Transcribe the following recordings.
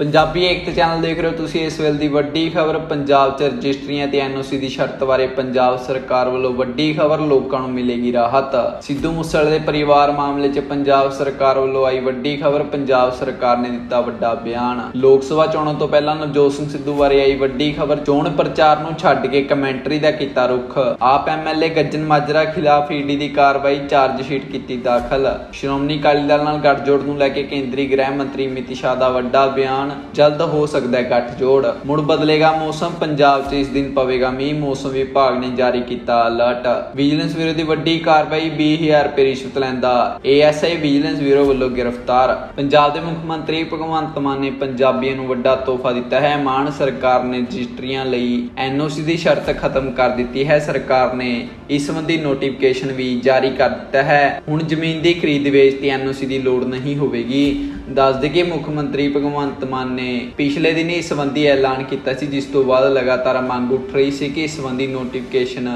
ਪੰਜਾਬੀ ਏਕਤਾ channel ਦੇਖ ਰਹੇ ਹੋ ਤੁਸੀਂ ਇਸ ਵੇਲੇ ਦੀ ਵੱਡੀ ਖਬਰ, ਪੰਜਾਬ 'ਚ ਰਜਿਸਟਰੀਆਂ ਤੇ ਐਨਓਸੀ ਦੀ ਸ਼ਰਤ ਬਾਰੇ ਪੰਜਾਬ ਸਰਕਾਰ ਵੱਲੋਂ ਵੱਡੀ ਖਬਰ, ਲੋਕਾਂ ਨੂੰ ਮਿਲੇਗੀ ਰਾਹਤ। ਸਿੱਧੂ ਮੂਸੇਵਾਲੇ ਦੇ ਪਰਿਵਾਰ ਮਾਮਲੇ 'ਚ ਪੰਜਾਬ ਸਰਕਾਰ ਵੱਲੋਂ ਆਈ ਵੱਡੀ ਖਬਰ, ਪੰਜਾਬ ਸਰਕਾਰ ਨੇ ਦਿੱਤਾ ਵੱਡਾ ਬਿਆਨ। ਲੋਕ ਸਭਾ ਚੋਣਾਂ ਤੋਂ ਪਹਿਲਾਂ ਨਵਜੋਤ ਸਿੰਘ ਸਿੱਧੂ ਬਾਰੇ ਆਈ ਵੱਡੀ ਖਬਰ, ਚੋਣ ਪ੍ਰਚਾਰ ਨੂੰ ਛੱਡ ਕੇ ਕਮੈਂਟਰੀ ਦਾ ਕੀਤਾ ਰੁਖ। ਆਪ ਐਮਐਲਏ ਗੱਜਨ ਮਾਜਰਾ ਖਿਲਾਫ ਈਡੀ ਦੀ ਕਾਰਵਾਈ ਚਾਰਜ ਸ਼ੀਟ ਕੀਤੀ ਦਾਖਲ। ਸ਼੍ਰੋਮਣੀ ਅਕਾਲੀ ਦਲ ਨਾਲ ਗੱਠਜੋੜ ਨੂੰ ਲੈ ਕੇ ਕੇਂਦਰੀ ਗ੍ਰਹਿ ਮੰਤਰੀ ਅਮਿਤ ਸ਼ਾਹ ਦਾ ਵੱਡਾ ਬਿਆਨ। ਜਲਦ ਹੋ ਸਕਦਾ ਹੈ ਗੱਠਜੋੜ। ਮੁੜ ਬਦਲੇਗਾ ਮੌਸਮ, ਪੰਜਾਬ 'ਚ ਇਸ ਦਿਨ ਪਵੇਗਾ ਮੀਂਹ, ਮੌਸਮ ਵਿਭਾਗ ਨੇ ਜਾਰੀ ਕੀਤਾ ਅਲਰਟ। ਵਿਜੀਲੈਂਸ ਵਿਰੋਧੀ ਵੱਡੀ ਕਾਰਵਾਈ 20000 ਰੁਪਏ ਰਿਸ਼ਵਤ ਲੈਂਦਾ ਏਐਸਆਈ ਵਿਜੀਲੈਂਸ ਬਿਊਰੋ ਵੱਲੋਂ ਗ੍ਰਿਫਤਾਰ। ਪੰਜਾਬ ਦੇ ਮੁੱਖ ਮੰਤਰੀ ਭਗਵੰਤ ਮਾਨ ਨੇ ਪੰਜਾਬੀਆਂ ਨੂੰ ਵੱਡਾ ਤੋਹਫਾ ਦਿੱਤਾ ਹੈ। ਮਾਨ ਸਰਕਾਰ ਨੇ ਰਜਿਸਟਰੀਆਂ ਲਈ ਐਨਓਸੀ ਦੀ ਸ਼ਰਤ ਖਤਮ ਕਰ ਦਿੱਤੀ ਹੈ। ਸਰਕਾਰ ਨੇ ਇਸ ਸੰਬੰਧੀ ਨੋਟੀਫਿਕੇਸ਼ਨ ਵੀ ਜਾਰੀ ਕਰ ਦਿੱਤਾ ਹੈ। ਹੁਣ ਜ਼ਮੀਨ ਦੀ ਖਰੀਦ ਵੇਚ ਤੇ ਐਨਓਸੀ ਦੀ ਲੋੜ ਨਹੀਂ ਹੋਵੇਗੀ। ਦੱਸ ਦਈਏ ਕਿ ਮੁੱਖ ਮੰਤਰੀ ਭਗਵੰਤ ਮਾਨ ਨੇ ਪਿਛਲੇ ਦਿਨ ਇਸ ਸੰਬੰਧੀ ਐਲਾਨ ਕੀਤਾ ਸੀ, ਜਿਸ ਤੋਂ ਬਾਅਦ ਲਗਾਤਾਰ ਮੰਗ ਉੱਠ ਰਹੀ ਸੀ ਕਿ ਇਸ ਸੰਬੰਧੀ ਨੋਟੀਫਿਕੇਸ਼ਨ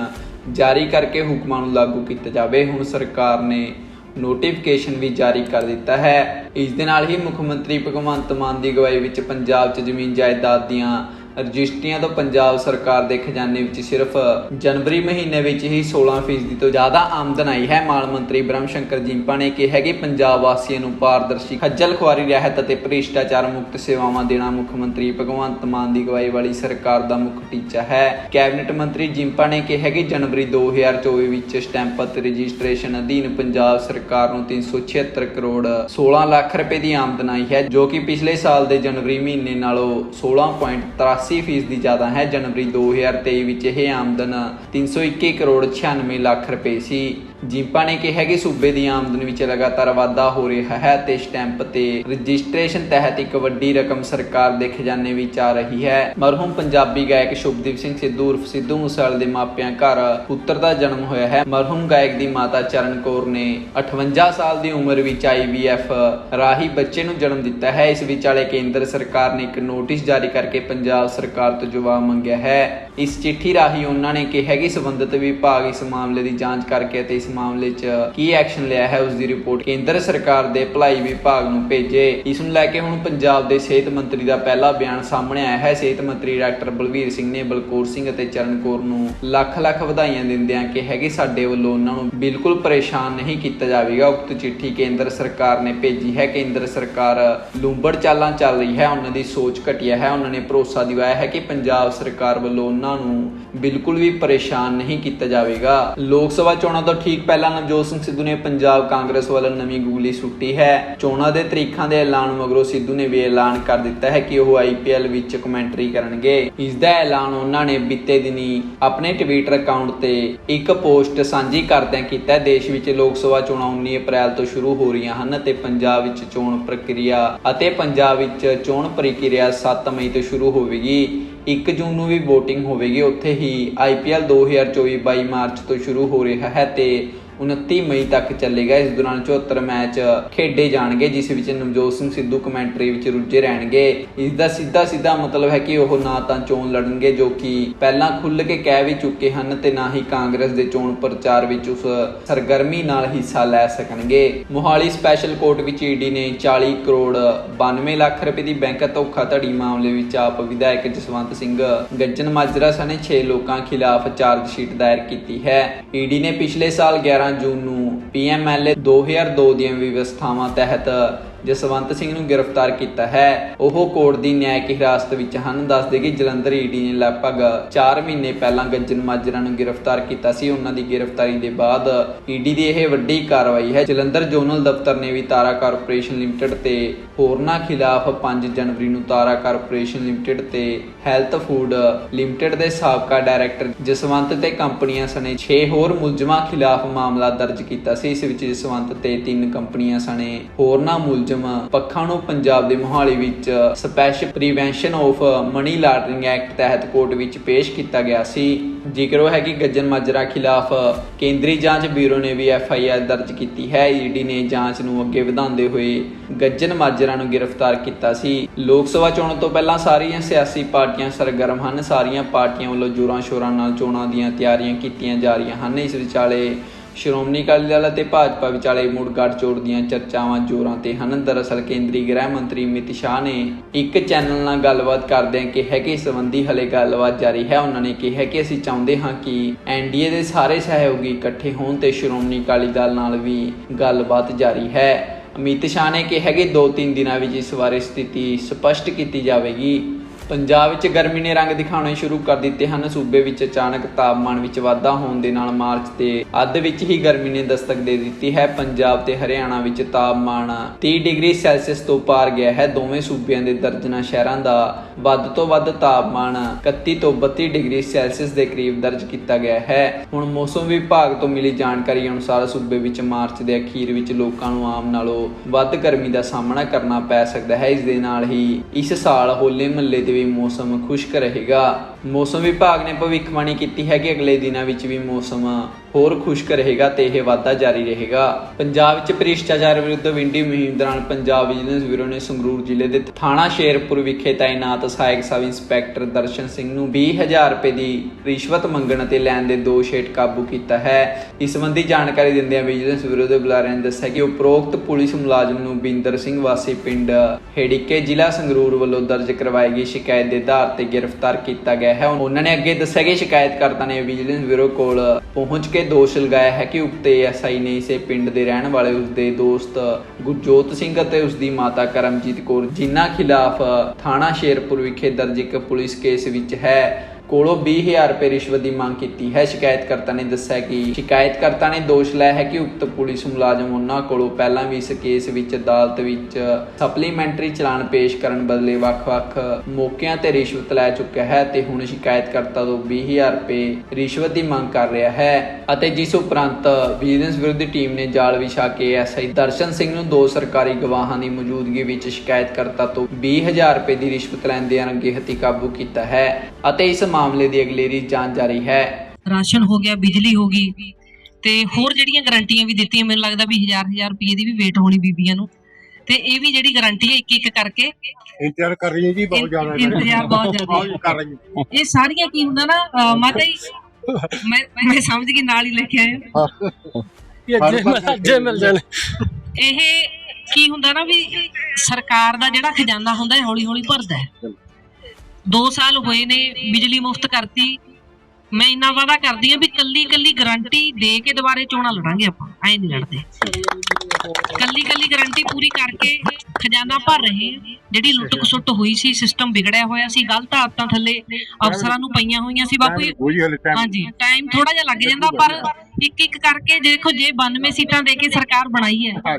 ਜਾਰੀ ਕਰਕੇ ਹੁਕਮਾਂ ਨੂੰ ਲਾਗੂ ਕੀਤਾ ਜਾਵੇ। ਹੁਣ ਸਰਕਾਰ ਨੇ ਨੋਟੀਫਿਕੇਸ਼ਨ ਵੀ ਜਾਰੀ ਕਰ ਦਿੱਤਾ ਹੈ। ਇਸ ਦੇ ਨਾਲ ਹੀ ਮੁੱਖ ਮੰਤਰੀ ਭਗਵੰਤ ਮਾਨ ਦੀ ਅਗਵਾਈ ਵਿੱਚ ਪੰਜਾਬ 'ਚ ਜ਼ਮੀਨ ਜਾਇਦਾਦ ਦੀਆਂ ਰਜਿਸਟਰੀਆਂ ਤੋਂ ਪੰਜਾਬ ਸਰਕਾਰ ਦੇ ਖਜ਼ਾਨੇ ਵਿੱਚ ਸਿਰਫ ਜਨਵਰੀ ਮਹੀਨੇ ਵਿੱਚ ਹੀ 16% ਤੋਂ ਜ਼ਿਆਦਾ ਆਮਦਨ ਆਈ ਹੈ। ਮਾਲ ਮੰਤਰੀ ਬ੍ਰਹਮ ਸ਼ੰਕਰ ਜਿੰਪਾ ਨੇ ਕਿਹਾ ਕਿ ਪੰਜਾਬ ਵਾਸੀਆਂ ਨੂੰ ਪਾਰਦਰਸ਼ੀ, ਖੱਜਲ ਖੁਆਰੀ, ਰਹਿਤ ਅਤੇ ਭ੍ਰਿਸ਼ਟਾਚਾਰ ਮੁਕਤ ਸੇਵਾਵਾਂ ਦੇਣਾ ਮੁੱਖ ਮੰਤਰੀ ਭਗਵੰਤ ਮਾਨ ਦੀ ਅਗਵਾਈ ਵਾਲੀ ਸਰਕਾਰ ਦਾ ਮੁੱਖ ਟੀਚਾ ਹੈ। ਕੈਬਨਿਟ ਮੰਤਰੀ ਜਿੰਪਾ ਨੇ ਕਿਹਾ ਕਿ ਜਨਵਰੀ 2024 ਵਿੱਚ ਸਟੈਂਪ ਅਤੇ ਰਜਿਸਟ੍ਰੇਸ਼ਨ ਅਧੀਨ ਪੰਜਾਬ ਸਰਕਾਰ ਨੂੰ 376 ਕਰੋੜ 16 ਲੱਖ ਰੁਪਏ ਦੀ ਆਮਦਨ ਆਈ ਹੈ, ਜੋ ਕਿ ਪਿਛਲੇ ਸਾਲ ਦੇ ਜਨਵਰੀ ਮਹੀਨੇ ਨਾਲੋਂ 16.83 ਫੀਸਦੀ ਜ਼ਿਆਦਾ ਹੈ। ਜਨਵਰੀ 2023 ਵਿੱਚ ਇਹ ਆਮਦਨ 321 ਕਰੋੜ 96 ਲੱਖ ਰੁਪਏ ਸੀ। ਜਿੰਪਾ ਨੇ ਕਿਹਾ ਕਿ ਸੂਬੇ ਦੀ ਆਮਦਨ ਵਿੱਚ ਲਗਾਤਾਰ ਵਾਧਾ ਹੋ ਰਿਹਾ ਹੈ ਤੇ ਸਟੈਂਪ ਤੇ ਰਜਿਸਟ੍ਰੇਸ਼ਨ ਤਹਿਤ ਇੱਕ ਵੱਡੀ ਰਕਮ ਸਰਕਾਰ ਦੇ ਖਜ਼ਾਨੇ ਵਿੱਚ ਆ ਰਹੀ ਹੈ। ਮਰਹੂਮ ਪੰਜਾਬੀ ਗਾਇਕ ਸ਼ੁਭਦੀਪ ਸਿੰਘ ਸਿੱਧੂ ਉਰਫ ਸਿੱਧੂ ਮੂਸੇਵਾਲੇ ਦੇ ਮਾਪਿਆਂ ਘਰ ਪੁੱਤਰ ਦਾ ਜਨਮ ਹੋਇਆ ਹੈ। ਮਰਹੂਮ ਗਾਇਕ ਦੀ ਮਾਤਾ ਚਰਨ ਕੌਰ ਨੇ 58 ਸਾਲ ਦੀ ਉਮਰ ਵਿੱਚ ਆਈਵੀਐਫ ਰਾਹੀਂ ਬੱਚੇ ਨੂੰ ਜਨਮ ਦਿੱਤਾ ਹੈ। ਇਸ ਵਿਚਾਲੇ ਕੇਂਦਰ ਸਰਕਾਰ ਨੇ ਇੱਕ ਨੋਟਿਸ ਜਾਰੀ ਕਰਕੇ ਪੰਜਾਬ ਸਰਕਾਰ ਤੋਂ ਜਵਾਬ ਮੰਗਿਆ ਹੈ। ਇਸ ਚਿੱਠੀ ਰਾਹੀਂ ਉਹਨਾਂ ਨੇ ਕਿਹਾ ਕਿ ਸਬੰਧਤ ਵਿਭਾਗ ਇਸ ਮਾਮਲੇ ਦੀ ਜਾਂਚ ਕਰਕੇ ਅਤੇ ਇਸ ਮਾਮਲੇ 'ਚ ਕੀ ਐਕਸ਼ਨ ਲਿਆ ਹੈ ਉਸ ਦੀ ਰਿਪੋਰਟ ਕੇਂਦਰ ਸਰਕਾਰ ਦੇ ਭਲਾਈ ਵਿਭਾਗ ਨੂੰ ਭੇਜੇ। ਇਸ ਨੂੰ ਲੈ ਕੇ ਹੁਣ ਪੰਜਾਬ ਦੇ ਸਿਹਤ ਮੰਤਰੀ ਦਾ ਪਹਿਲਾ ਬਿਆਨ ਸਾਹਮਣੇ ਆਇਆ ਹੈ। ਸਿਹਤ ਮੰਤਰੀ ਡਾਕਟਰ ਬਲਵੀਰ ਸਿੰਘ ਨੇ ਬਲਕੌਰ ਸਿੰਘ ਅਤੇ ਚਰਨ ਕੌਰ ਨੂੰ ਲੱਖ ਲੱਖ ਵਧਾਈਆਂ ਦਿੰਦਿਆਂ ਕਿਹਾ ਕਿ ਸਾਡੇ ਵੱਲੋਂ ਉਹਨਾਂ ਨੂੰ ਬਿਲਕੁਲ ਪਰੇਸ਼ਾਨ ਨਹੀਂ ਕੀਤਾ ਜਾਵੇਗਾ। ਉਕਤ ਚਿੱਠੀ ਕੇਂਦਰ ਸਰਕਾਰ ਨੇ ਭੇਜੀ ਹੈ। ਕੇਂਦਰ ਸਰਕਾਰ ਲੂੰਬੜ ਚਾਲਾਂ ਚੱਲ ਰਹੀ ਹੈ। ਉਹਨਾਂ ਦੀ ਸੋਚ ਘਟੀਆ ਹੈ। ਉਹਨਾਂ ਨੇ ਭਰੋਸਾ ਦਿਵਾਇਆ ਹੈ ਕਿ ਪੰਜਾਬ ਸਰਕਾਰ ਵੱਲੋਂ ਉਹਨਾਂ ਨੂੰ ਬਿਲਕੁਲ ਵੀ ਪਰੇਸ਼ਾਨ ਨਹੀਂ ਕੀਤਾ ਜਾਵੇਗਾ। ਲੋਕ ਸਭਾ ਚੋਣਾਂ ਤੋਂ ਠੀਕ ਪਹਿਲਾਂ ਨਵਜੋਤ ਸਿੰਘ ਸਿੱਧੂ ਨੇ ਪੰਜਾਬ ਕਾਂਗਰਸ ਵੱਲੋਂ ਨਵੀਂ ਗੂਗਲੀ ਸੁੱਟੀ ਹੈ। ਚੋਣਾਂ ਦੇ ਤਰੀਖਾਂ ਦੇ ਐਲਾਨ ਮਗਰੋਂ ਸਿੱਧੂ ਨੇ ਵੀ ਐਲਾਨ ਕਰ ਦਿੱਤਾ ਹੈ ਕਿ ਉਹ ਆਈਪੀਐਲ ਵਿੱਚ ਕਮੈਂਟਰੀ ਕਰਨਗੇ। ਇਸ ਦਾ ਐਲਾਨ ਉਹਨਾਂ ਨੇ ਬੀਤੇ ਦਿਨੀ ਆਪਣੇ ਟਵਿੱਟਰ ਅਕਾਊਂਟ ਤੇ ਇੱਕ ਪੋਸਟ ਸਾਂਝੀ ਕਰਦਿਆਂ ਕੀਤਾ ਦੇਸ਼ ਵਿੱਚ ਲੋਕ ਸਭਾ ਚੋਣਾਂ 19 ਅਪ੍ਰੈਲ ਤੋਂ ਸ਼ੁਰੂ ਹੋ ਰਹੀਆਂ ਹਨ ਤੇ ਪੰਜਾਬ ਵਿੱਚ ਚੋਣ ਪ੍ਰਕਿਰਿਆ ਅਤੇ ਪੰਜਾਬ ਵਿੱਚ ਚੋਣ ਪ੍ਰਕਿਰਿਆ 7 ਮਈ ਤੋਂ ਸ਼ੁਰੂ ਹੋਵੇਗੀ। 1 ਜੂਨ ਨੂੰ ਵੀ VOTING ਹੋਵੇਗੀ। ਉੱਥੇ ਹੀ IPL 2024 22 ਮਾਰਚ ਤੋਂ ਸ਼ੁਰੂ ਹੋ ਰਿਹਾ ਹੈ ਤੇ 29 ਮਈ ਤੱਕ ਚੱਲੇਗਾ। ਇਸ ਦੌਰਾਨ 74 ਮੈਚ ਖੇਡੇ ਜਾਣਗੇ, ਜਿਸ ਵਿੱਚ ਨਵਜੋਤ ਸਿੰਘ ਸਿੱਧੂ ਕਮੈਂਟਰੀ ਵਿੱਚ ਰੁੱਝੇ ਰਹਿਣਗੇ। ਇਸ ਦਾ ਸਿੱਧਾ ਸਿੱਧਾ ਮਤਲਬ ਹੈ ਕਿ ਉਹ ਨਾ ਤਾਂ ਚੋਣ ਲੜਨਗੇ, ਜੋ ਕਿ ਪਹਿਲਾਂ ਖੁੱਲ੍ਹ ਕੇ ਕਹਿ ਵੀ ਚੁੱਕੇ ਹਨ ਤੇ ਨਾ ਹੀ ਕਾਂਗਰਸ ਦੇ ਚੋਣ ਪ੍ਰਚਾਰ ਵਿੱਚ ਉਸ ਸਰਗਰਮੀ ਨਾਲ ਹਿੱਸਾ ਲੈ ਸਕਣਗੇ। ਮੋਹਾਲੀ ਸਪੈਸ਼ਲ ਕੋਰਟ ਵਿੱਚ ਈਡੀ ਨੇ 40 ਕਰੋੜ 92 ਲੱਖ ਰੁਪਏ ਦੀ ਬੈਂਕ ਧੋਖਾਧੜੀ ਮਾਮਲੇ ਵਿੱਚ ਆਪ ਵਿਧਾਇਕ ਜਸਵੰਤ ਸਿੰਘ ਗੱਜਨ ਮਾਜਰਾ ਸਣੇ 6 ਲੋਕਾਂ ਖਿਲਾਫ ਚਾਰਜ ਸ਼ੀਟ ਦਾਇਰ ਕੀਤੀ ਹੈ। ਈਡੀ ਨੇ ਪਿਛਲੇ ਸਾਲ 11 ਜੂਨ ਨੂੰ ਪੀਐਮਐਲਏ 2002 ਦੀਆਂ ਵਿਵਸਥਾਵਾਂ ਤਹਿਤ ਜਸਵੰਤ ਸਿੰਘ ਨੂੰ ਗ੍ਰਿਫਤਾਰ ਕੀਤਾ ਹੈ, ਉਹ ਕੋਰਟ ਦੀ ਨਿਆਇਕ ਹਿਰਾਸਤ ਵਿੱਚ ਹਨ। ਦੱਸਦੇ ਕਿ ਜਲੰਧਰ ਈਡੀ ਨੇ ਲਗਭਗ 4 ਮਹੀਨੇ ਪਹਿਲਾਂ ਗੱਜਨ ਮਾਜਰਾ ਨੂੰ ਗ੍ਰਿਫਤਾਰ ਕੀਤਾ ਸੀ। ਉਹਨਾਂ ਦੀ ਗ੍ਰਿਫਤਾਰੀ ਦੇ ਬਾਅਦ ਈਡੀ ਦੀ ਇਹ ਵੱਡੀ ਕਾਰਵਾਈ ਹੈ। ਜਲੰਧਰ ਜ਼ੋਨਲ ਦਫ਼ਤਰ ਨੇ ਵੀ ਤਾਰਾ ਕਾਰਪੋਰੇਸ਼ਨ ਲਿਮਟਿਡ ਤੇ ਹੋਰਨਾਂ ਖਿਲਾਫ 5 ਜਨਵਰੀ ਨੂੰ ਤਾਰਾ ਕਾਰਪੋਰੇਸ਼ਨ ਲਿਮਟਿਡ ਤੇ ਹੈਲਥ ਫੂਡ ਲਿਮਟਿਡ ਦੇ ਸਾਬਕਾ ਡਾਇਰੈਕਟਰ ਜਸਵੰਤ ਤੇ ਕੰਪਨੀਆਂ ਸਣੇ 6 ਹੋਰ ਮੁਲਜ਼ਮਾਂ ਖਿਲਾਫ ਮਾਮਲਾ ਦਰਜ ਕੀਤਾ ਸੀ। ਇਸ ਵਿੱਚ ਜਸਵੰਤ ਤੇ ਤਿੰਨ ਕੰਪਨੀਆਂ ਸਣੇ ਹੋਰਨਾਂ ਮੁਲਜ਼ਮ ਪੱਖਾਂ ਨੂੰ ਪੰਜਾਬ ਦੇ ਮੋਹਾਲੀ ਵਿੱਚ special prevention of money laundering act ਤਹਿਤ ਕੋਰਟ ਵਿੱਚ ਪੇਸ਼ ਕੀਤਾ ਗਿਆ ਸੀ। ਜ਼ਿਕਰ ਹੈ ਕਿ ਗੱਜਨ ਮਾਜਰਾ ਖਿਲਾਫ ਕੇਂਦਰੀ ਜਾਂਚ ਬਿਊਰੋ ਨੇ ਵੀ ਐਫ ਆਈ ਆਰ ਦਰਜ ਕੀਤੀ ਹੈ ਈਡੀ ਨੇ ਜਾਂਚ ਨੂੰ ਅੱਗੇ ਵਧਾਉਂਦੇ ਹੋਏ ਗੱਜਨ ਮਾਜਰਾ ਨੂੰ ਗ੍ਰਿਫਤਾਰ ਕੀਤਾ ਸੀ। ਲੋਕ ਸਭਾ ਚੋਣਾਂ ਤੋਂ ਪਹਿਲਾਂ ਸਾਰੀਆਂ ਸਿਆਸੀ ਪਾਰਟੀਆਂ ਸਰਗਰਮ ਹਨ। ਸਾਰੀਆਂ ਪਾਰਟੀਆਂ ਵੱਲੋਂ ਜੋਰਾਂ ਸ਼ੋਰਾਂ ਨਾਲ ਚੋਣਾਂ ਦੀਆਂ ਤਿਆਰੀਆਂ ਕੀਤੀਆਂ ਜਾ ਰਹੀਆਂ ਹਨ। ਇਸ ਵਿਚਾਲੇ ਸ਼੍ਰੋਮਣੀ ਅਕਾਲੀ ਦਲ ਅਤੇ ਭਾਜਪਾ ਵਿਚਾਲੇ ਮੁੜ ਗੱਠਜੋੜ ਦੀਆਂ ਚਰਚਾਵਾਂ ਜ਼ੋਰਾਂ ਤੇ ਹਨ। ਦਰਅਸਲ ਕੇਂਦਰੀ ਗ੍ਰਹਿ ਮੰਤਰੀ ਅਮਿਤ ਸ਼ਾਹ ਨੇ ਇੱਕ ਚੈਨਲ ਨਾਲ ਗੱਲਬਾਤ ਕਰਦਿਆਂ ਕਿਹਾ ਕਿ ਇਸ ਸੰਬੰਧੀ ਹਲੇ ਗੱਲਬਾਤ ਜਾਰੀ ਹੈ। ਉਹਨਾਂ ਨੇ ਕਿਹਾ ਕਿ ਅਸੀਂ ਚਾਹੁੰਦੇ ਹਾਂ ਕਿ ਐਨਡੀਏ ਦੇ ਸਾਰੇ ਸਹਿਯੋਗੀ ਇਕੱਠੇ ਹੋਣ ਤੇ ਸ਼੍ਰੋਮਣੀ ਅਕਾਲੀ ਦਲ ਨਾਲ ਵੀ ਗੱਲਬਾਤ ਜਾਰੀ ਹੈ। ਅਮਿਤ ਸ਼ਾਹ ਨੇ ਕਿਹਾ ਕਿ 2-3 ਦਿਨਾਂ ਵਿੱਚ ਇਸ ਬਾਰੇ ਸਥਿਤੀ ਸਪਸ਼ਟ ਕੀਤੀ ਜਾਵੇਗੀ। ਪੰਜਾਬ ਵਿੱਚ ਗਰਮੀ ਨੇ ਰੰਗ ਦਿਖਾਉਣੇ ਸ਼ੁਰੂ ਕਰ ਦਿੱਤੇ ਹਨ। ਸੂਬੇ ਵਿੱਚ ਅਚਾਨਕ ਤਾਪਮਾਨ ਵਿੱਚ ਵਾਧਾ ਹੋਣ ਦੇ ਨਾਲ ਮਾਰਚ ਦੇ ਅੱਧ ਵਿੱਚ ਹੀ ਗਰਮੀ ਨੇ ਦਸਤਕ ਦੇ ਦਿੱਤੀ ਹੈ। ਪੰਜਾਬ ਤੇ ਹਰਿਆਣਾ ਵਿੱਚ ਤਾਪਮਾਨ 30 ਡਿਗਰੀ ਸੈਲਸੀਅਸ ਤੋਂ ਪਾਰ ਗਿਆ ਹੈ। ਦੋਵੇਂ ਸੂਬਿਆਂ ਦੇ ਦਰਜਨਾਂ ਸ਼ਹਿਰਾਂ ਦਾ ਵੱਧ ਤੋਂ ਵੱਧ ਤਾਪਮਾਨ 31 ਤੋਂ 32 ਡਿਗਰੀ ਸੈਲਸੀਅਸ ਦੇ ਕਰੀਬ ਦਰਜ ਕੀਤਾ ਗਿਆ ਹੈ। ਹੁਣ ਮੌਸਮ ਵਿਭਾਗ ਤੋਂ ਮਿਲੀ ਜਾਣਕਾਰੀ ਅਨੁਸਾਰ ਸੂਬੇ ਵਿੱਚ ਮਾਰਚ ਦੇ ਅਖੀਰ ਵਿੱਚ ਲੋਕਾਂ ਨੂੰ ਆਮ ਨਾਲੋਂ ਵੱਧ ਗਰਮੀ ਦਾ ਸਾਹਮਣਾ ਕਰਨਾ ਪੈ ਸਕਦਾ ਹੈ। ਇਸ ਦੇ ਨਾਲ ਹੀ ਇਸ ਸਾਲ ਹੋਲੇ ਮਹੱਲੇ ਦੇ ਵੀ ਮੌਸਮ ਖੁਸ਼ਕ ਰਹੇਗਾ। ਮੌਸਮ ਵਿਭਾਗ ਨੇ ਭਵਿੱਖਬਾਣੀ ਕੀਤੀ ਹੈ ਕਿ ਅਗਲੇ ਦਿਨਾਂ ਵਿੱਚ ਵੀ ਮੌਸਮ ਹੋਰ ਖੁਸ਼ਕ ਰਹੇਗਾ ਤੇ ਇਹ ਵਾਧਾ ਜਾਰੀ ਰਹੇਗਾ। ਪੰਜਾਬ ਵਿੱਚ ਭ੍ਰਿਸ਼ਟਾਚਾਰ ਵਿਰੁੱਧ ਵਿੰਡੀ ਮੁਹਿੰਮ ਦੌਰਾਨ ਪੰਜਾਬ ਵਿਜੀਲੈਂਸ ਬਿਊਰੋ ਨੇ ਸੰਗਰੂਰ ਜ਼ਿਲ੍ਹੇ ਦੇ ਥਾਣਾ ਸ਼ੇਰਪੁਰ ਵਿਖੇ ਤਾਇਨਾਤ ਸਹਾਇਕ ਸਬ ਇੰਸਪੈਕਟਰ ਦਰਸ਼ਨ ਸਿੰਘ ਨੂੰ 20000 ਰੁਪਏ ਦੀ ਰਿਸ਼ਵਤ ਮੰਗਣ ਅਤੇ ਲੈਣ ਦੇ ਦੋਸ਼ ਹੇਠ ਕਾਬੂ ਕੀਤਾ ਹੈ। ਇਸ ਸੰਬੰਧੀ ਜਾਣਕਾਰੀ ਦਿੰਦਿਆਂ ਵਿਜੀਲੈਂਸ ਬਿਊਰੋ ਦੇ ਬੁਲਾਰੇ ਨੇ ਦੱਸਿਆ ਕਿ ਉਪਰੋਕਤ ਪੁਲਿਸ ਮੁਲਾਜ਼ਮ ਨੂੰ ਬਿੰਦਰ ਸਿੰਘ ਵਾਸੀ ਪਿੰਡ ਹੇੜੀਕੇ ਜ਼ਿਲ੍ਹਾ ਸੰਗਰੂਰ ਵੱਲੋਂ ਦਰਜ ਕਰਵਾਈ ਗਈ ਸ਼ਿਕਾਇਤ ਦੇ ਆਧਾਰ ਤੇ ਗ੍ਰਿਫਤਾਰ ਕੀਤਾ ਗਿਆ ਹੈ। ਉਹਨਾਂ ਨੇ ਅੱਗੇ ਦੱਸਿਆ ਕਿ ਸ਼ਿਕਾਇਤਕਰਤਾ ਨੇ ਵਿਜੀਲੈਂਸ ਬਿਊਰੋ ਕੋਲ ਪਹੁੰਚ ਕੇ ਕੇ ਦੋਸ਼ ਲਗਾਇਆ ਹੈ ਕਿ ਉਕਤ ਐਸਆਈ ਨੇ ਇਸੇ ਪਿੰਡ ਦੇ ਰਹਿਣ ਵਾਲੇ ਉਸਦੇ ਦੋਸਤ ਗੁਰਜੋਤ ਸਿੰਘ ਅਤੇ ਉਸਦੀ ਮਾਤਾ ਕਰਮਜੀਤ ਕੌਰ, ਜਿਨ੍ਹਾਂ ਖਿਲਾਫ ਥਾਣਾ ਸ਼ੇਰਪੁਰ ਵਿਖੇ ਦਰਜ ਇੱਕ ਪੁਲਿਸ ਕੇਸ ਵਿੱਚ ਹੈ। ਕੋਲੋਂ 20000 ਰੁਪਏ ਰਿਸ਼ਵਤ ਦੀ ਮੰਗ ਕੀਤੀ ਹੈ। ਸ਼ਿਕਾਇਤਕਰਤਾ ਨੇ ਦੱਸਿਆ ਕਿ ਸ਼ਿਕਾਇਤਕਰਤਾ ਨੇ ਦੋਸ਼ ਲਾਇਆ ਹੈ ਕਿ ਉਕਤ ਪੁਲਿਸ ਮੁਲਾਜ਼ਮ ਉਹਨਾਂ ਕੋਲੋਂ ਪਹਿਲਾਂ ਵੀ ਇਸ ਕੇਸ ਵਿੱਚ ਅਦਾਲਤ ਵਿੱਚ ਸਪਲੀਮੈਂਟਰੀ ਚਲਾਨ ਪੇਸ਼ ਕਰਨ ਬਦਲੇ ਵੱਖ-ਵੱਖ ਮੌਕਿਆਂ ਤੇ ਰਿਸ਼ਵਤ ਲੈ ਚੁੱਕਿਆ ਹੈ ਤੇ ਹੁਣ ਸ਼ਿਕਾਇਤਕਰਤਾ ਤੋਂ 20000 ਰੁਪਏ ਰਿਸ਼ਵਤ ਦੀ ਮੰਗ ਕਰ ਰਿਹਾ ਹੈ ਅਤੇ ਜਿਸ ਉਪਰੰਤ ਵਿਜੀਲੈਂਸ ਵਿਰੁੱਧ ਟੀਮ ਨੇ ਜਾਲ ਵਿਛਾ ਕੇ ਐਸਆਈ ਦਰਸ਼ਨ ਸਿੰਘ ਨੂੰ ਦੋ ਸਰਕਾਰੀ ਗਵਾਹਾਂ ਦੀ ਮੌਜੂਦਗੀ ਵਿੱਚ ਸ਼ਿਕਾਇਤਕਰਤਾ ਤੋਂ 20000 ਰੁਪਏ ਦੀ ਰਿਸ਼ਵਤ ਲੈਂਦੇ ਅਣਗੇ ਕਾਬੂ ਕੀਤਾ ਹੈ ਅਤੇ ਇਸ ਮਾਮਲੇ ਦੀ ਅਗਲੇਰੀ ਜਾਂਚ ਜਾਰੀ ਹੈ। ਰਾਸ਼ਨ ਹੋ ਗਿਆ ਬਿਜਲੀ ਹੋ ਗਈ ਤੇ ਹੋਰ ਜਿਹੜੀਆਂ ਗਾਰੰਟੀਆਂ ਵੀ ਦਿੱਤੀਆਂ ਮੈਨੂੰ ਲੱਗਦਾ ਵੀ ਹਜ਼ਾਰ ਹਜ਼ਾਰ ਰੁਪਏ ਦੀ ਵੀ ਵੇਟ ਹੋਣੀ ਬੀਬੀਆਂ ਨੂੰ। ਤੇ ਇਹ ਵੀ ਜਿਹੜੀ ਗਾਰੰਟੀ ਹੈ ਇੱਕ ਇੱਕ ਕਰਕੇ ਇੰਤਜ਼ਾਰ ਕਰ ਰਹੀ ਹੈ ਜੀ ਬਹੁਤ ਜ਼ਿਆਦਾ ਇੰਤਜ਼ਾਰ ਬਹੁਤ ਜ਼ਿਆਦਾ। ਹੈ। ਕਰ ਰਹੀ ਹੈ ਇਹ ਸਾਰੀਆਂ ਕੀ ਹੁੰਦਾ ਨਾ ਮਾਤਾ ਜੀ ਮੈਂ ਮੈਂ ਸਮਝ ਗਈ ਨਾਲ ਹੀ ਲੈ ਕੇ ਆਏ ਹੋ। ਅੱਜੇ ਮਿਲ ਜਾਣੇ। ਇਹ ਕੀ ਹੁੰਦਾ ਨਾ ਵੀ ਸਰਕਾਰ ਦਾ ਜਿਹੜਾ ਖਜ਼ਾਨਾ ਹੁੰਦਾ ਹੈ ਹੌਲੀ ਹੌਲੀ ਭਰਦਾ ਹੈ। 2 ਸਾਲ ਹੋਏ ਨੇ ਬਿਜਲੀ ਮੁਫਤ ਕਰਤੀ ਮੈਂ ਇੰਨਾ ਵਾਅਦਾ ਕਰਦੀ ਆ ਵੀ ਕੱਲੀ ਕੱਲੀ ਗਾਰੰਟੀ ਦੇ ਕੇ ਦੁਬਾਰੇ ਚੋਣਾਂ ਲੜਾਂਗੇ ਆਪਾਂ ਐ ਨਹੀਂ ਲੜਦੇ ਕੱਲੀ ਕੱਲੀ ਗਾਰੰਟੀ ਪੂਰੀ ਕਰਕੇ ਖਜ਼ਾਨਾ ਭਰ ਰਹੇ। ਜਿਹੜੀ ਲੁੱਟ ਖਸੁੱਟ ਹੋਈ ਸੀ ਸਿਸਟਮ ਵਿਗੜਿਆ ਹੋਇਆ ਸੀ ਗਲਤ ਆਦਤਾਂ ਥੱਲੇ ਅਫਸਰਾਂ ਨੂੰ ਪਈਆਂ ਹੋਈਆਂ ਸੀ ਬਾਪੂ ਜੀ। ਹਾਂਜੀ ਟਾਈਮ ਥੋੜਾ ਜਿਹਾ ਲੱਗ ਜਾਂਦਾ ਪਰ ਇੱਕ ਇੱਕ ਕਰਕੇ ਦੇਖੋ ਜੇ 92 ਸੀਟਾਂ ਦੇ ਕੇ ਸਰਕਾਰ ਬਣਾਈ ਹੈ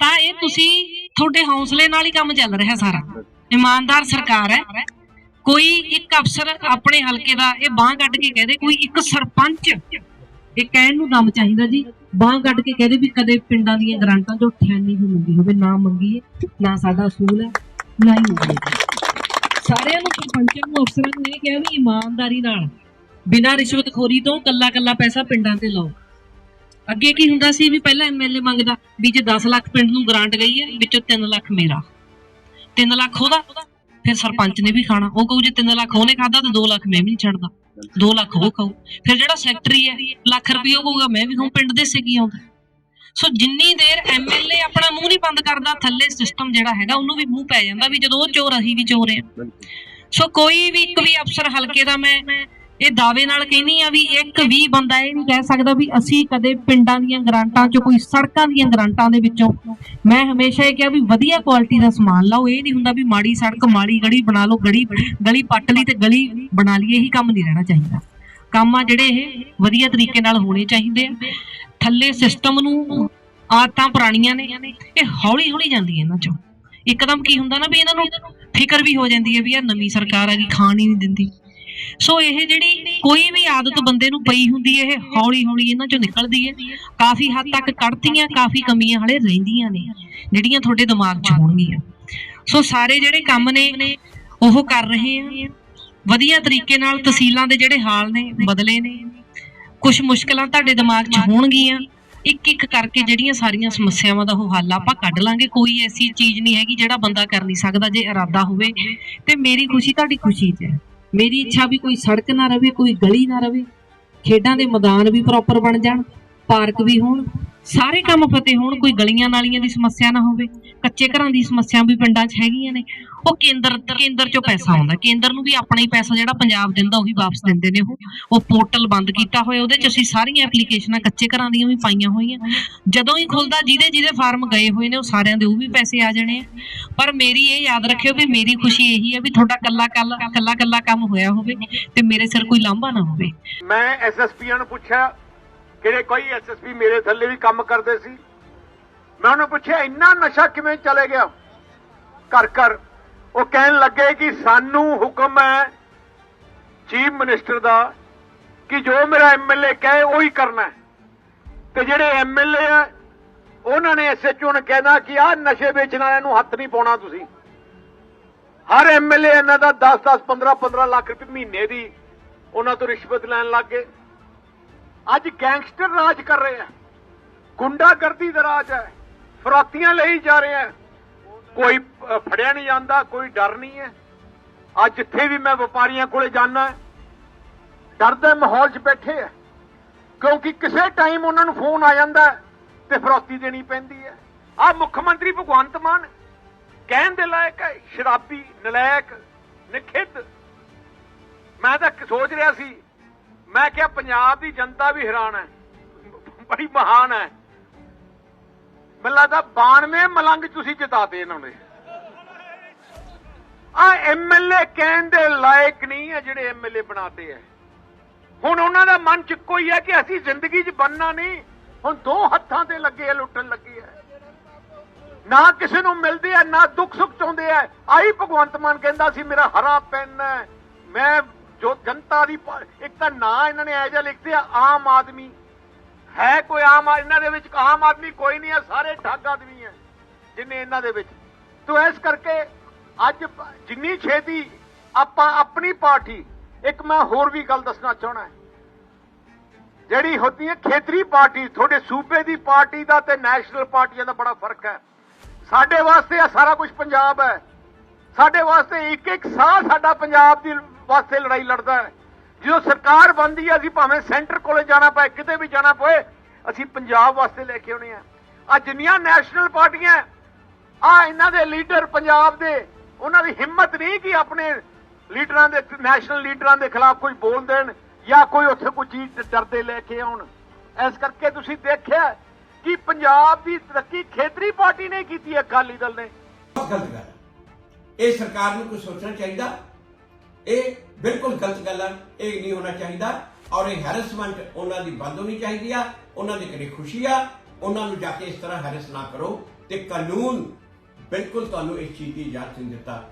ਤਾਂ ਇਹ ਤੁਸੀਂ ਤੁਹਾਡੇ ਹੌਸਲੇ ਨਾਲ ਹੀ ਕੰਮ ਚੱਲ ਰਿਹਾ ਸਾਰਾ ਇਮਾਨਦਾਰ ਸਰਕਾਰ ਹੈ ਕੋਈ ਇੱਕ ਅਫਸਰ ਆਪਣੇ ਹਲਕੇ ਦਾ, ਇਹ ਬਾਹ ਕੱਢ ਕੇ ਕਹਦੇ ਕੋਈ ਇੱਕ ਸਰਪੰਚ, ਇਹ ਕਹਿਣ ਨੂੰ ਦਮ ਚਾਹੀਦਾ ਜੀ। ਬਾਹ ਕੱਢ ਕੇ ਕਹਦੇ ਵੀ ਕਦੇ ਪਿੰਡਾਂ ਦੀਆਂ ਗ੍ਰਾਂਟਾਂ ਜੋ ਠਿਆਨੀ ਵੀ ਮੰਗੀ ਹੋਵੇ, ਨਾ ਮੰਗੀ ਨਾ ਸਾਡਾ ਅਸੂਲ ਹੈ, ਨਾ ਹੀ ਮੰਗੀ ਸਾਰਿਆਂ ਨੂੰ, ਸਰਪੰਚਾਂ ਨੂੰ, ਅਫਸਰਾਂ ਨੂੰ ਕਿਹਾ ਵੀ ਇਮਾਨਦਾਰੀ ਨਾਲ, ਬਿਨਾਂ ਰਿਸ਼ਵਤਖੋਰੀ ਤੋਂ ਕੱਲਾ ਕੱਲਾ ਪੈਸਾ ਪਿੰਡਾਂ ਤੇ ਲਾਓ। ਅੱਗੇ ਕੀ ਹੁੰਦਾ ਸੀ ਵੀ ਪਹਿਲਾਂ ਐਮਐਲਏ ਮੰਗਦਾ ਵੀ ਜੇ 10 ਲੱਖ ਪਿੰਡ ਨੂੰ ਗ੍ਰਾਂਟ ਗਈ ਹੈ, ਵਿੱਚੋਂ 3 ਲੱਖ ਮੇਰਾ। 3 ਲੱਖ ਉਹਦਾ। ਫਿਰ ਸਰਪੰਚ ਨੇ ਵੀ ਖਾਣਾ। ਉਹ ਕਹੂ ਜੇ 3 ਲੱਖ ਉਹਨੇ ਖਾਦਾ ਤਾਂ 2 ਲੱਖ ਮੈਂ ਵੀ ਨਹੀਂ ਛੱਡਦਾ। 2 ਲੱਖ ਉਹ ਖਾਊ ਫਿਰ ਜਿਹੜਾ ਸੈਕਟਰੀ ਹੈ, ਲੱਖ ਰੁਪਏ ਉਹ ਕਹੂਗਾ, ਮੈਂ ਵੀ ਖਾਊ, ਪਿੰਡ ਦੇ ਸੇ ਆਉਂਦਾ ਸੋ ਜਿੰਨੀ ਦੇਰ ਐਮਐਲਏ ਆਪਣਾ ਮੂੰਹ ਨਹੀਂ ਬੰਦ ਕਰਦਾ, ਥੱਲੇ ਸਿਸਟਮ ਜਿਹੜਾ ਹੈਗਾ, ਉਹਨੂੰ ਵੀ ਮੂੰਹ ਪੈ ਜਾਂਦਾ ਵੀ ਜਦੋਂ ਉਹ ਚੋਰ ਅਸੀਂ ਵੀ ਚੋਰ ਆ ਸੋ ਕੋਈ ਵੀ ਇੱਕ ਵੀ ਅਫਸਰ ਹਲਕੇ ਦਾ ਮੈਂ ਇਹ ਦਾਅਵੇ ਨਾਲ ਕਹਿੰਦੀ ਆ ਵੀ ਇੱਕ ਵੀ ਬੰਦਾ ਇਹ ਨਹੀਂ ਕਹਿ ਸਕਦਾ ਵੀ ਅਸੀਂ ਕਦੇ ਪਿੰਡਾਂ ਦੀਆਂ ਗਰਾਂਟਾਂ 'ਚ ਕੋਈ ਸੜਕਾਂ ਦੀਆਂ ਗਰਾਂਟਾਂ ਦੇ ਵਿੱਚੋਂ ਮੈਂ ਹਮੇਸ਼ਾ ਇਹ ਕਿਹਾ ਵੀ ਵਧੀਆ ਕੁਆਲਿਟੀ ਦਾ ਸਮਾਨ ਲਾਓ, ਇਹ ਨਹੀਂ ਹੁੰਦਾ ਵੀ ਮਾੜੀ ਸੜਕ, ਮਾੜੀ ਗਲੀ ਬਣਾ ਲਓ, ਗਲੀ ਗਲੀ ਪੱਟ ਲਈ ਤੇ ਗਲੀ ਬਣਾ ਲਈ ਇਹੀ ਕੰਮ ਨਹੀਂ ਰਹਿਣਾ ਚਾਹੀਦਾ। ਕੰਮ ਆ ਜਿਹੜੇ ਇਹ ਵਧੀਆ ਤਰੀਕੇ ਨਾਲ ਹੋਣੇ ਚਾਹੀਦੇ ਆ। ਥੱਲੇ ਸਿਸਟਮ ਨੂੰ ਆਦਤਾਂ ਪੁਰਾਣੀਆਂ ਨੇ, ਇਹ ਹੌਲੀ ਹੌਲੀ ਜਾਂਦੀਆਂ ਇਹਨਾਂ 'ਚੋਂ। ਇੱਕਦਮ ਕੀ ਹੁੰਦਾ ਨਾ ਵੀ ਇਹਨਾਂ ਨੂੰ ਫਿਕਰ ਵੀ ਹੋ ਜਾਂਦੀ ਹੈ ਵੀ ਯਾਰ ਨਵੀਂ ਸਰਕਾਰ ਆ ਗਈ, ਖਾਣ ਹੀ ਨਹੀਂ ਦਿੰਦੀ। ਸੋ ਇਹ ਜਿਹੜੀ ਕੋਈ ਵੀ ਆਦਤ ਬੰਦੇ ਨੂੰ ਪਈ ਹੁੰਦੀ ਹੈ, ਇਹ ਹੌਲੀ ਹੌਲੀ ਇਹਨਾਂ ਚੋਂ ਨਿਕਲਦੀ ਹੈ। ਕਾਫੀ ਹੱਦ ਤੱਕ ਕੱਢਤੀਆਂ, ਕਾਫੀ ਕਮੀਆਂ ਹਲੇ ਰਹਿੰਦੀਆਂ ਨੇ, ਜਿਹੜੀਆਂ ਤੁਹਾਡੇ ਦਿਮਾਗ 'ਚ ਹੋਣਗੀਆਂ। ਸੋ ਸਾਰੇ ਜਿਹੜੇ ਕੰਮ ਨੇ, ਉਹ ਕਰ ਰਹੇ ਆ। ਵਧੀਆ ਤਰੀਕੇ ਨਾਲ ਤਹਿਸੀਲਾਂ ਦੇ ਜਿਹੜੇ ਹਾਲ ਨੇ, ਬਦਲੇ ਨੇ ਕੁਝ ਮੁਸ਼ਕਲਾਂ ਤੁਹਾਡੇ ਦਿਮਾਗ 'ਚ ਹੋਣਗੀਆਂ। ਇੱਕ ਇੱਕ ਕਰਕੇ ਜਿਹੜੀਆਂ ਸਾਰੀਆਂ ਸਮੱਸਿਆਵਾਂ ਦਾ ਉਹ ਹੱਲ ਆਪਾਂ ਕੱਢ ਲਾਂਗੇ। ਕੋਈ ਐਸੀ ਚੀਜ਼ ਨਹੀਂ ਹੈਗੀ ਜਿਹੜਾ ਬੰਦਾ ਕਰ ਨਹੀਂ ਸਕਦਾ, ਜੇ ਇਰਾਦਾ ਹੋਵੇ। ਤੇ ਮੇਰੀ ਖੁਸ਼ੀ ਤੁਹਾਡੀ ਖੁਸ਼ੀ 'ਚ ਹੈ। ਮੇਰੀ ਇੱਛਾ ਵੀ ਕੋਈ ਸੜਕ ਨਾ ਰਵੇ, ਕੋਈ ਗਲੀ ਨਾ ਰਵੇ। ਖੇਡਾਂ ਦੇ ਮੈਦਾਨ ਵੀ ਪ੍ਰੋਪਰ ਬਣ ਜਾਣ, ਪਾਰਕ ਵੀ ਹੋਣ। ਸਾਰੇ ਕੰਮ ਫਤਿਹ ਹੋਣ, ਕੋਈ ਗਲੀਆਂ ਨਾਲੀਆਂ ਦੀ ਸਮੱਸਿਆ ਨਾ ਹੋਵੇ, ਕੱਚੇ ਘਰਾਂ ਦੀ ਸਮੱਸਿਆ ਵੀ ਪਿੰਡਾਂ 'ਚ ਹੈਗੀਆਂ ਨੇ। ਉਹ ਕੇਂਦਰ ਕੇਂਦਰ 'ਚੋਂ ਪੈਸਾ ਆਉਂਦਾ, ਕੇਂਦਰ ਨੂੰ ਵੀ ਆਪਣਾ ਹੀ ਪੈਸਾ ਜਿਹੜਾ ਪੰਜਾਬ ਦਿੰਦਾ ਉਹੀ ਵਾਪਸ ਦਿੰਦੇ ਨੇ ਉਹ। ਉਹ ਪੋਰਟਲ ਬੰਦ ਕੀਤਾ ਹੋਇਆ, ਉਹਦੇ 'ਚ ਅਸੀਂ ਸਾਰੀਆਂ ਐਪਲੀਕੇਸ਼ਨਾਂ ਕੱਚੇ ਘਰਾਂ ਦੀਆਂ ਵੀ ਪਾਈਆਂ ਹੋਈਆਂ। ਜਦੋਂ ਹੀ ਖੁੱਲਦਾ, ਜਿਹਦੇ ਜਿਹਦੇ ਫਾਰਮ ਗਏ ਹੋਏ ਨੇ, ਉਹ ਸਾਰਿਆਂ ਦੇ ਉਹ ਵੀ ਪੈਸੇ ਆ ਜਾਣੇ ਆ। ਪਰ ਮੇਰੀ ਇਹ ਯਾਦ ਰੱਖਿਓ ਵੀ ਮੇਰੀ ਖੁਸ਼ੀ ਇਹੀ ਹੈ ਵੀ ਤੁਹਾਡਾ ਕੱਲਾ ਕੱਲਾ ਕੱਲਾ ਕੱਲਾ ਕੰਮ ਹੋਇਆ ਹੋਵੇ ਤੇ ਮੇਰੇ ਸਿਰ ਕੋਈ ਲਾਂਭਾ ਨਾ ਹੋਵੇ। ਮੈਂ ਐਸਐਸਪੀਆਂ ਨੂੰ ਪੁੱਛਿਆ ਕਿਹੜੇ ਕੋਈ ਐਸਐਸਪੀ ਮੇਰੇ ਥੱਲੇ ਵੀ ਕੰਮ ਕਰਦੇ ਸੀ? ਮੈਂ ਉਹਨੂੰ ਪੁੱਛਿਆ, ਇੰਨਾ ਨਸ਼ਾ ਕਿਵੇਂ ਚਲੇ ਗਿਆ? ਘਰ ਘਰ ਉਹ ਕਹਿਣ ਲੱਗੇ ਕਿ ਸਾਨੂੰ ਹੁਕਮ ਹੈ ਚੀਫ ਮਿਨਿਸਟਰ ਦਾ ਕਿ ਜੋ ਮੇਰਾ ਐਮਐਲਏ ਕਹੇ ਉਹੀ ਕਰਨਾ ਤੇ ਜਿਹੜੇ ਐਮਐਲਏ ਆ, ਉਹਨਾਂ ਨੇ ਐਸਐਚਓ ਨੂੰ ਕਹਿਣਾ ਕਿ ਆਹ ਨਸ਼ੇ ਵੇਚਣ ਵਾਲਿਆਂ ਨੂੰ ਹੱਥ ਨਹੀਂ ਪਾਉਣਾ ਤੁਸੀਂ। ਹਰ ਐਮਐਲਏ ਇਹਨਾਂ ਦਾ 10 10 15 15 ਲੱਖ ਰੁਪਏ ਮਹੀਨੇ ਦੀ ਉਹਨਾਂ ਤੋਂ ਰਿਸ਼ਵਤ ਲੈਣ ਲੱਗ ਗਏ। ਅੱਜ ਗੈਂਗਸਟਰ ਰਾਜ ਕਰ ਰਹੇ ਆ। ਗੁੰਡਾਗਰਦੀ ਦਾ ਰਾਜ ਹੈ। ਫਰਾਤੀਆਂ ਲਈ ਜਾ ਰਹੇ ਆ। ਕੋਈ ਫੜਿਆ ਨਹੀਂ ਜਾਂਦਾ, ਕੋਈ ਡਰ ਨਹੀਂ ਹੈ। ਅੱਜ ਜਿੱਥੇ ਵੀ ਮੈਂ ਵਪਾਰੀਆਂ ਕੋਲੇ ਜਾਣਾ ਡਰ ਦੇ ਮਾਹੌਲ 'ਚ ਬੈਠੇ ਆ। ਕਿਉਂਕਿ ਕਿਸੇ ਟਾਈਮ ਉਹਨਾਂ ਨੂੰ ਫੋਨ ਆ ਜਾਂਦਾ ਤੇ ਫਰੋਤੀ ਦੇਣੀ ਪੈਂਦੀ ਹੈ। ਆ ਮੁੱਖ ਮੰਤਰੀ ਭਗਵੰਤ ਮਾਨ ਕਹਿਣ ਦੇ ਲਾਇਕ ਹੈ, ਸ਼ਰਾਬੀ, ਨਲਾਇਕ, ਨਿਖਿੱਧ। ਮੈਂ ਤਾਂ ਸੋਚ ਰਿਹਾ ਸੀ ਮੈਂ ਕਿਹਾ ਪੰਜਾਬ ਦੀ ਜਨਤਾ ਵੀ ਹੈਰਾਨ ਹੈ। ਬੜੀ ਮਹਾਨ ਹੈ। ਮੈਨੂੰ ਲੱਗਦਾ 92 ਮਲੰਗ ਤੁਸੀਂ ਜਿਤਾਤੇ ਇਹਨਾਂ ਨੇ। ਆ ਐਮਐਲਏ ਕਹਿਣ ਦੇ ਲਾਇਕ ਨਹੀਂ ਹੈ ਜਿਹੜੇ ਐਮਐਲਏ ਬਣਾਤੇ ਹੈ। ਹੁਣ ਉਹਨਾਂ ਦਾ ਮਨ ਚ ਇੱਕੋ ਹੀ ਹੈ ਕਿ ਅਸੀਂ ਜ਼ਿੰਦਗੀ 'ਚ ਬੰਨਣਾ ਨਹੀਂ। ਹੁਣ ਦੋ ਹੱਥਾਂ ਤੇ ਲੱਗੇ ਆ, ਲੁੱਟਣ ਲੱਗੇ ਆ। ਨਾ ਕਿਸੇ ਨੂੰ ਮਿਲਦੇ ਆ, ਨਾ ਦੁੱਖ ਸੁੱਖ ਚਾਹੁੰਦੇ ਆ। ਆਈ ਭਗਵੰਤ ਮਾਨ ਕਹਿੰਦਾ ਸੀ, ਮੇਰਾ ਹਰਾ ਪੈਨ ਹੈ। ਮੈਂ ਜੋ ਜਨਤਾ ਦੀ ਇੱਕ ਤਾਂ ਨਾਂ ਇਹਨਾਂ ਨੇ ਐ ਜਿਹਾ ਲਿਖਦੇ ਆ, ਆਮ ਆਦਮੀ। ਹੈ ਕੋਈ ਆਮ ਇਹਨਾਂ ਦੇ ਵਿੱਚ ਆਮ ਆਦਮੀ ਕੋਈ ਨਹੀਂ ਹੈ, ਸਾਰੇ ਠੱਗ ਆਦਮੀ ਹੈ, ਜਿੰਨੇ ਇਹਨਾਂ ਦੇ ਵਿੱਚ। ਤੋ ਇਸ ਕਰਕੇ ਅੱਜ ਜਿੰਨੀ ਛੇਤੀ ਆਪਾਂ ਆਪਣੀ ਪਾਰਟੀ, ਇੱਕ ਮੈਂ ਹੋਰ ਵੀ ਗੱਲ ਦੱਸਣਾ ਚਾਹਣਾ ਜਿਹੜੀ ਹੁੰਦੀ ਹੈ ਖੇਤਰੀ ਪਾਰਟੀ, ਤੁਹਾਡੇ ਸੂਬੇ ਦੀ ਪਾਰਟੀ ਦਾ ਤੇ ਨੈਸ਼ਨਲ ਪਾਰਟੀਆਂ ਦਾ ਬੜਾ ਫ਼ਰਕ ਹੈ। ਸਾਡੇ ਵਾਸਤੇ ਆ ਸਾਰਾ ਕੁਝ ਪੰਜਾਬ ਹੈ। ਸਾਡੇ ਵਾਸਤੇ ਇੱਕ ਇੱਕ ਸਾਹ ਸਾਡਾ ਪੰਜਾਬ ਦੀ ਵਾਸਤੇ ਲੜਾਈ ਲੜਦਾ ਹੈ। ਜਦੋਂ ਸਰਕਾਰ ਬਣਦੀ ਹੈ, ਅਸੀਂ ਭਾਵੇਂ ਸੈਂਟਰ ਕੋਲੇ ਜਾਣਾ ਪਏ, ਕਿਤੇ ਵੀ ਜਾਣਾ ਪਏ, ਅਸੀਂ ਪੰਜਾਬ ਵਾਸਤੇ ਲੈ ਕੇ ਆਉਣੇ ਆ। ਆ ਜਿੰਨੀਆਂ ਨੈਸ਼ਨਲ ਪਾਰਟੀਆਂ ਆ ਇਹਨਾਂ ਦੇ ਲੀਡਰ ਪੰਜਾਬ ਦੇ, ਉਹਨਾਂ ਦੀ ਹਿੰਮਤ ਨਹੀਂ ਕਿ ਆਪਣੇ ਲੀਡਰਾਂ ਦੇ, ਨੈਸ਼ਨਲ ਲੀਡਰਾਂ ਦੇ ਖਿਲਾਫ ਕੋਈ ਬੋਲ ਦੇਣ ਜਾਂ ਕੋਈ ਉੱਥੇ ਕੋਈ ਚੀਜ਼ ਡਰਦੇ ਲੈ ਕੇ ਆਉਣ। ਇਸ ਕਰਕੇ ਤੁਸੀਂ ਦੇਖਿਆ ਕਿ ਪੰਜਾਬ ਦੀ ਤਰੱਕੀ ਖੇਤਰੀ ਪਾਰਟੀ ਨੇ ਕੀਤੀ ਹੈ, ਅਕਾਲੀ ਦਲ ਨੇ। ਗਲਤ ਗੱਲ ਇਹ ਸਰਕਾਰ ਨੂੰ ਕੁਝ ਸੋਚਣਾ ਚਾਹੀਦਾ। ਇਹ ਬਿਲਕੁਲ ਗਲਤ ਗੱਲ ਹੈ ਇਹ ਨਹੀਂ ਹੋਣਾ ਚਾਹੀਦਾ। ਔਰ ਇਹ ਹੈਰਸਮੈਂਟ ਉਹਨਾਂ ਦੀ ਬੰਦ ਹੋਣੀ ਚਾਹੀਦੀ ਆ, ਉਹਨਾਂ ਦੇ ਘਰੇ ਖੁਸ਼ੀ ਆ, ਉਹਨਾਂ ਨੂੰ ਜਾ ਕੇ ਇਸ ਤਰ੍ਹਾਂ ਹੈਰਸ ਨਾ ਕਰੋ। ਤੇ ਕਾਨੂੰਨ ਬਿਲਕੁਲ ਤੁਹਾਨੂੰ ਇਸ ਚੀਜ਼ ਦੀ ਇਜਾਜ਼ਤ ਨਹੀਂ ਦਿੱਤਾ।